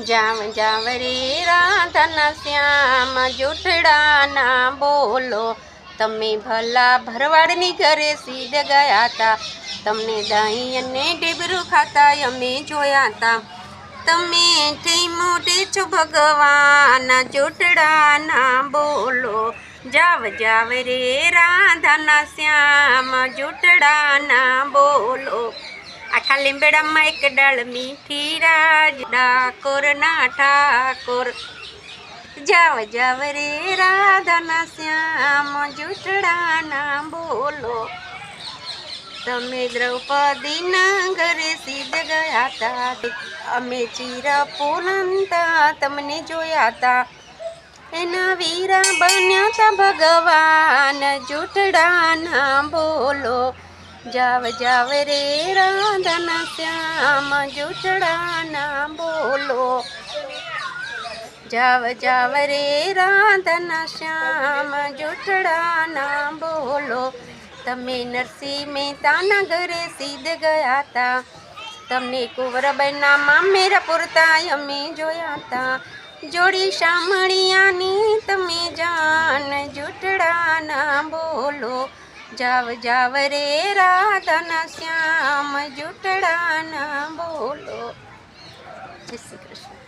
જાવ જાવ રે રાધાના શ્યામ જૂઠડાના બોલો તમે ભલા ભરવાડની ઘરે સીધ ગયા હતા તમને દહીં અને ઢેબરું ખાતા અમે જોયા હતા તમે થઈ મોટે છો ભગવાન જૂઠડાના બોલો જાવ જાવ રે રાધાના શ્યામ જૂઠડાના બોલો આખા લીંબડામાં એક ડાળ મીઠી રાજ, ડાકોર ના ઠાકોર. જાવ જાવ રે રાધાના શ્યામ જૂઠડાના બોલો. તમે દ્રૌપદીના ઘરે સીધ ગયા હતા અમે ચીરા પોલંતા તમને જોયા હતા એના વીરા બન્યા તા ભગવાન જૂઠડાના બોલો. જાવ જાવ રે રાધાના શ્યામ જૂઠડાના બોલો. જાવ જાવ રે રાધાના શ્યામ જૂઠડાના બોલો. તમે નરસિંહ મહેતાના ઘરે સીધ ગયા હતા. તમને કુંવરબાઈના મામેરા પૂરતા અમે જોયા હતા. જોડી શામળિયાની તમે જાન જાવ જાવ રે રાધાના શ્યામ જૂઠડાના બોલો જય શ્રી કૃષ્ણ